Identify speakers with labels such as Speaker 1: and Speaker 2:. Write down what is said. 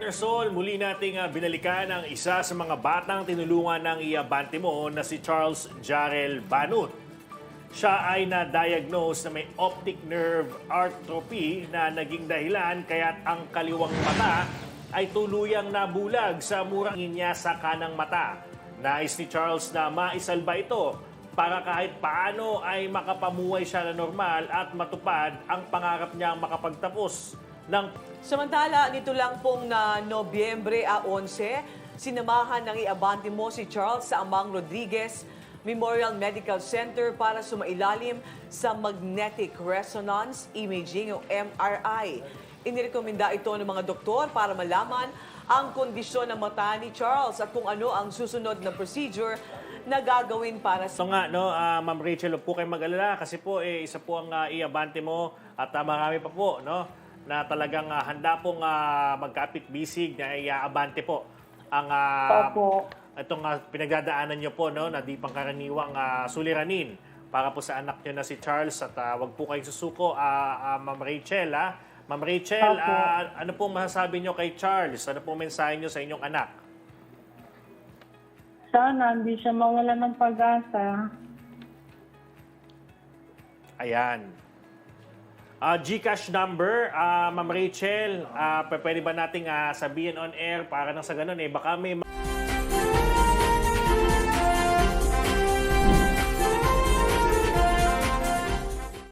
Speaker 1: Partner Sol, muli nating ah, binalikan ang isa sa mga batang tinulungan ng iabante mo na si Charles Jarrell Banut. Siya ay na-diagnose na may optic nerve atrophy na naging dahilan kaya't ang kaliwang mata ay tuluyang nabulag sa murang niya sa kanang mata. Nais ni Charles na maisalba ito para kahit paano ay makapamuhay siya na normal at matupad ang pangarap niyang makapagtapos ng
Speaker 2: Samantala, nito lang pong na Nobyembre a 11, sinamahan ng iabante mo si Charles sa Amang Rodriguez Memorial Medical Center para sumailalim sa magnetic resonance imaging o MRI. Inirekomenda ito ng mga doktor para malaman ang kondisyon ng mata ni Charles at kung ano ang susunod na procedure na gagawin para sa
Speaker 1: So nga, no, ah, Ma'am Rachel, po kayong mag-alala kasi po eh, isa po ang ah, iabante mo at ah, marami pa po, no, na talagang ah, handa pong uh, magkapit-bisig na iabante po ang ah,
Speaker 3: Opo.
Speaker 1: itong ah, pinagdadaanan nyo po, no, na di pangkaraniwang ah, suliranin para po sa anak nyo na si Charles at ah, wag po kayong susuko, ah, ah, Ma'am Rachel, ha? Ma'am Rachel,
Speaker 3: Opo.
Speaker 1: ah, ano po masasabi nyo kay Charles? Ano po mensahe nyo sa inyong anak?
Speaker 3: Sana hindi siya mawala ng pag-asa.
Speaker 1: Ayan. Ah, GCash number, ah, Ma'am Rachel, p- pwede ba nating ah, sabihin on air para nang sa ganun eh, baka may